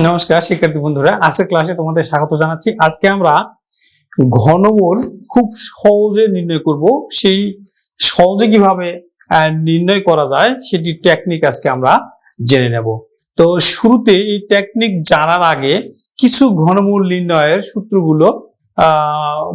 নমস্কার, শিক্ষার্থী বন্ধুরা, আজকের ক্লাসে তোমাদের স্বাগত জানাচ্ছি। আজকে আমরা ঘনমূল খুব সহজে নির্ণয় করব। সেই সহজে কীভাবে নির্ণয় করা যায়, সেটি টেকনিক আজকে আমরা জেনে নেব। তো শুরুতে এই টেকনিক জানার আগে কিছু ঘনমূল নির্ণয়ের সূত্রগুলো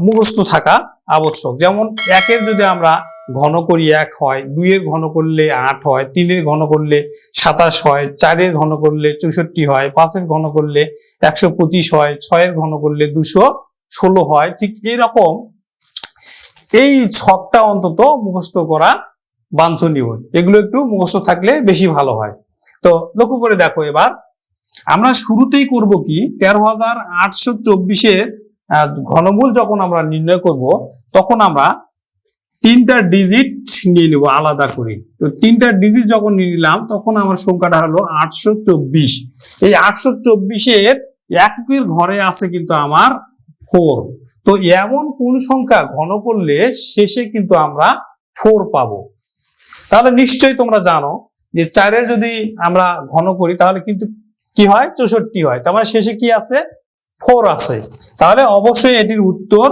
মুখস্থ থাকা আবশ্যক। যেমন একের যদি আমরা ঘন করি এক হয়, দুইয়ের ঘন করলে আট হয়, তিনের ঘন করলে সাতাশ হয়, চারের ঘন করলে চৌষট্টি হয়, পাঁচের ঘন করলে একশো পঁচিশ হয়, ছয়ের ঘন করলে দুশো ষোলো হয়। ঠিক এরকম এই ছকটা অন্তত মুখস্থ করা বাঞ্ছনীয়। এগুলো একটু মুখস্থ থাকলে বেশি ভালো হয়। তো লক্ষ্য করে দেখো এবার, আমরা শুরুতেই করব কি, তেরো হাজার আটশো চব্বিশের ঘনমূল যখন আমরা নির্ণয় করব, তখন আমরা তিনটা ডিজিট নিয়ে নেব আলাদা করে। তো তিনটা ডিজিট যখন নিয়ে নিলাম, তখন আমার সংখ্যাটা হলো আটশো চব্বিশ। এই আটশো চব্বিশের একের ঘরে আছে কিন্তু আমার ফোর তো এমন কোন সংখ্যা ঘন করলে শেষে কিন্তু আমরা ফোর পাবো। তাহলে নিশ্চয়ই তোমরা জানো যে চারের যদি আমরা ঘন করি, তাহলে কিন্তু কি হয়? চৌষট্টি হয়। তার মানে শেষে কি আছে? ফোর আছে। তাহলে অবশ্যই এটির উত্তর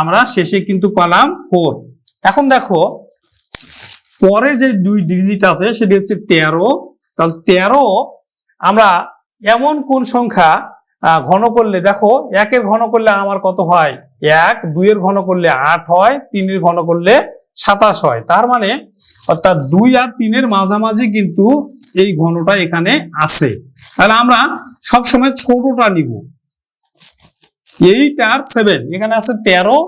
আমরা শেষে কিন্তু পেলাম ফোর এখন দেখো, পরের যে দুই ডিজিট আছে, সেটি হচ্ছে তেরো। তাহলে তেরো আমরা এমন কোন সংখ্যা ঘন করলে, দেখো, একের ঘন করলে আমার কত হয়? এক, দুইয়ের ঘন করলে আট হয়, তিনের ঘন করলে সাতাশ হয়। তার মানে অর্থাৎ দুই আর তিনের মাঝামাঝি কিন্তু এই ঘনটা এখানে আছে। তাহলে আমরা সবসময় ছোটটা নিব। এইট আর সেভেন এখানে আছে তেরো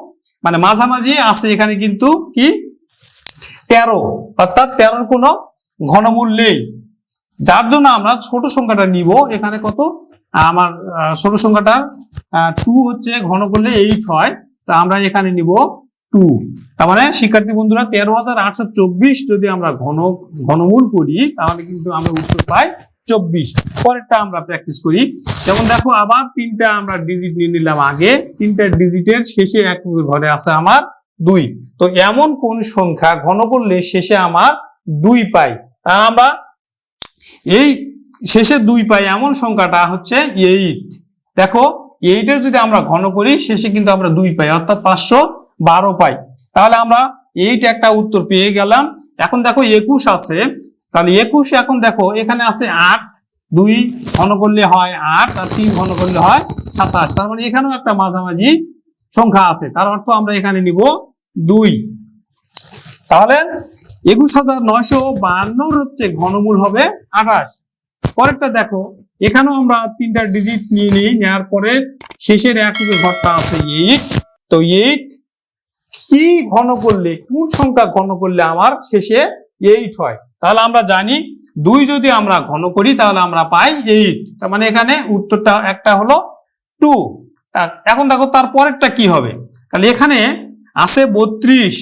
মানে মাঝামাঝি আছে এখানে কিন্তু কি? তেরো। অর্থাৎ তেরোর কোনো ঘনমূল নেই যার জন্য আমরা ছোট সংখ্যাটা নিব। এখানে কত? আমার ছোট সংখ্যাটা টু হচ্ছে ঘন করলে এইট হয়। তা আমরা এখানে নিব টু তার মানে শিক্ষার্থী বন্ধুরা, তেরো হাজার আটশো চব্বিশ যদি আমরা ঘন, ঘনমূল করি, তাহলে কিন্তু আমরা উত্তর পাই চব্বিশ। পরেরটা আমরা প্র্যাকটিস করি। যেমন দেখো, আবার তিনটা আমরা ডিজিট নিয়ে নিলাম আগে। তিনটা ডিজিটের শেষে এক ঘরে আছে আমার দুই। তো এমন কোন সংখ্যা ঘন করলে শেষে আমার দুই পাই? আর আমরা এই শেষে দুই পাই এমন সংখ্যাটা হচ্ছে এইট দেখো এইটের যদি আমরা ঘন করি, শেষে কিন্তু আমরা দুই পাই, অর্থাৎ পাঁচশো বারো পাই। তাহলে আমরা এইট একটা উত্তর পেয়ে গেলাম। এখন দেখো, একুশ আছে। তাহলে একুশ এখন দেখো, এখানে আছে আট, দুই ঘন করলে হয় আট, আর তিন ঘন করলে হয় সাতাশ। তার মানে এখানেও একটা মাঝামাঝি সংখ্যা আছে। তার অর্থ আমরা এখানে নিব দুই। তাহলে একুশ হাজার নয়শো বাহান্নর হচ্ছে ঘনমূল হবে আঠাশ। পরেরটা দেখো, এখানেও আমরা তিনটা ডিজিট নিয়ে নিই নেওয়ার পরে শেষের এককের ঘরটা আছে এইট তো এইট কি ঘন করলে, কোন সংখ্যা ঘন করলে আমার শেষে এইট হয়? তাহলে আমরা জানি দুই যদি আমরা ঘন করি, তাহলে আমরা পাই এইট তার মানে এখানে উত্তরটা একটা হলো টু এখন দেখো তার পরেরটা কি হবে? তাহলে এখানে আছে বত্রিশ।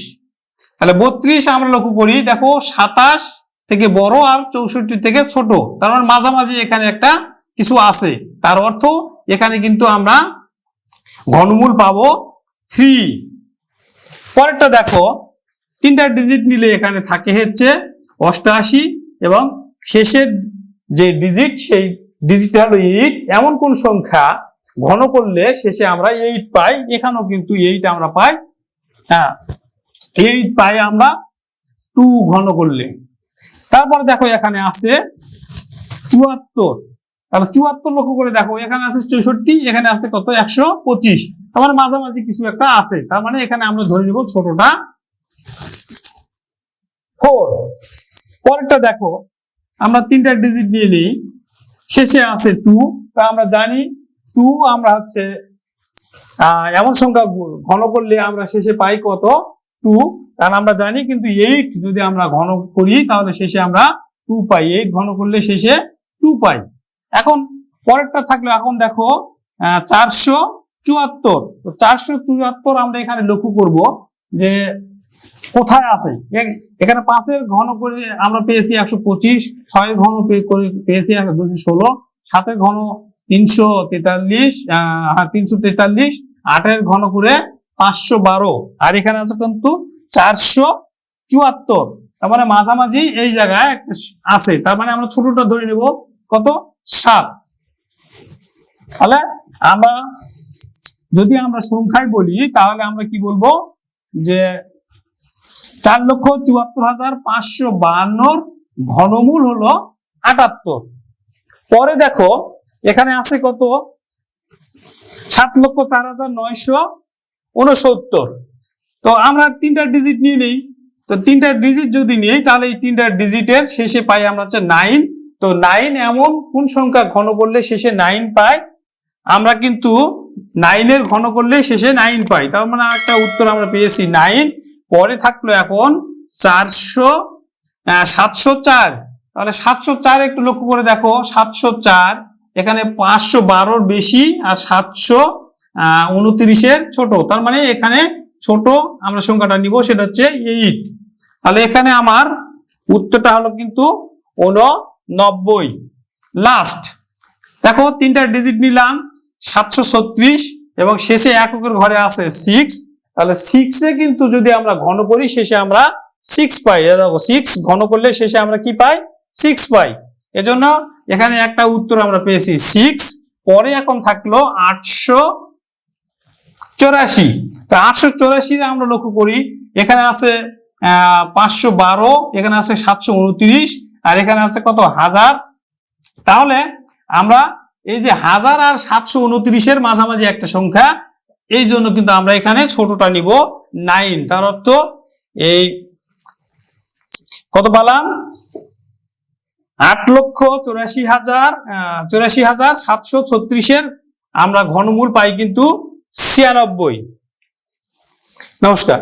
তাহলে বত্রিশ আমরা লক্ষ্য করি, দেখো সাতাশ থেকে বড় আর চৌষট্টি থেকে ছোট। তার মানে মাঝামাঝি এখানে একটা কিছু আছে। তার অর্থ এখানে কিন্তু আমরা ঘনমূল পাবো থ্রি পরেরটা দেখো, তিনটা ডিজিট নিলে এখানে থাকে হচ্ছে অষ্টআশি এবং শেষের যে ডিজিট সেই ডিজিটাল এইট এমন কোন সংখ্যা ঘন করলে শেষে আমরা এইট পাই। এখানেও কিন্তু এইট আমরা পাই। হ্যাঁ এইট পাই আমরা টু ঘন করলে। তারপরে দেখো এখানে আছে চুয়াত্তর। তাহলে চুয়াত্তর লক্ষ্য করে দেখো, এখানে আছে চৌষট্টি, এখানে আছে কত? একশো পঁচিশ। তার মানে মাঝামাঝি কিছু একটা আছে। তার মানে এখানে আমরা ধরে নিব ছোটটা ফোর পরেরটা দেখো, আমরা তিনটা ডিজিট নিয়ে নিই। শেষে আছে টু তা আমরা জানি টু আমরা হচ্ছে এমন সংখ্যা ঘন করলে আমরা শেষে পাই কত? টু কারণ আমরা জানি কিন্তু এইট যদি আমরা ঘন করি, তাহলে শেষে আমরা টু পাই। এইট ঘন করলে শেষে টু পাই। এখন পরেরটা থাকলে এখন দেখো চারশো চুয়াত্তর। তো চারশো চুয়াত্তর আমরা এখানে লক্ষ্য করব যে কোথায় আছে? এখানে পাঁচের ঘন করে আমরা পেয়েছি একশো পঁচিশ, ছয়ের ঘন করে পেয়েছি দুশো ষোলো, সাতের ঘন তিনশো তেতাল্লিশ, আহ তিনশো তেতাল্লিশ, আটের ঘন করে পাঁচশো বারো। আর এখানে আছে কিন্তু চারশো চুয়াত্তর। তার মানে মাঝামাঝি এই জায়গায় আছে। তার মানে আমরা ছোটটা ধরে নেব, কত? সাত। তাহলে আমরা যদি আমরা সংখ্যায় বলি, তাহলে আমরা কি বলব? যে চার লক্ষ চুয়াত্তর হাজার পাঁচশো বাহান্নর ঘনমূল হলো আটাত্তর। পরে দেখো, এখানে আছে কত? সাত লক্ষ চার হাজার নয়শো উনসত্তর। তো আমরা তিনটা ডিজিট নিয়ে নিই। তো তিনটা ডিজিট যদি নিই, তাহলে এই তিনটা ডিজিটের শেষে পাই আমরা হচ্ছে নাইন তো নাইন এমন কোন সংখ্যা ঘন করলে শেষে নাইন পাই আমরা কিন্তু নাইনের ঘন করলে শেষে নাইন পাই। তার মানে একটা উত্তর আমরা পেয়েছি নাইন পরে থাকল এখন চারশো সাতশো চার। তাহলে সাতশো চার একটু লক্ষ্য করে দেখো, সাতশো চার, এখানে পাঁচশো বারোর বেশি আর সাতশো উনত্রিশের ছোট। তার মানে এখানে ছোট আমরা সংখ্যাটা নিব, সেটা হচ্ছে এইট তাহলে এখানে আমার উত্তরটা হলো কিন্তু উননব্বই লাস্ট দেখো তিনটা ডিজিট নিলাম, সাতশো ছত্রিশ এবং শেষে এককের ঘরে আছে সিক্স তাহলে সিক্সে কিন্তু যদি আমরা ঘন করি, শেষে আমরা সিক্স পাই। দেখো সিক্স ঘন করলে শেষে আমরা কি পাই? Six pi. এজন্য এখানে একটা উত্তর আমরা পেয়েছি সিক্স পরে এখন থাকল আটশো চৌরাশি। তা আটশো চৌরাশি আমরা লক্ষ্য করি, এখানে আছে পাঁচশো বারো, এখানে আছে সাতশো উনত্রিশ, আর এখানে আছে কত? হাজার। তাহলে আমরা এই যে হাজার আর সাতশো উনত্রিশের মাঝামাঝি একটা সংখ্যা এই জন্য কিন্তু আমরা এখানে ছোটটা নিব নাইন তার অর্থ এই কত পালাম? আট লক্ষ চৌরাশি হাজার চৌরাশি হাজার সাতশো ছত্রিশের আমরা ঘনমূল পাই কিন্তু ছিয়ানব্বই। নমস্কার।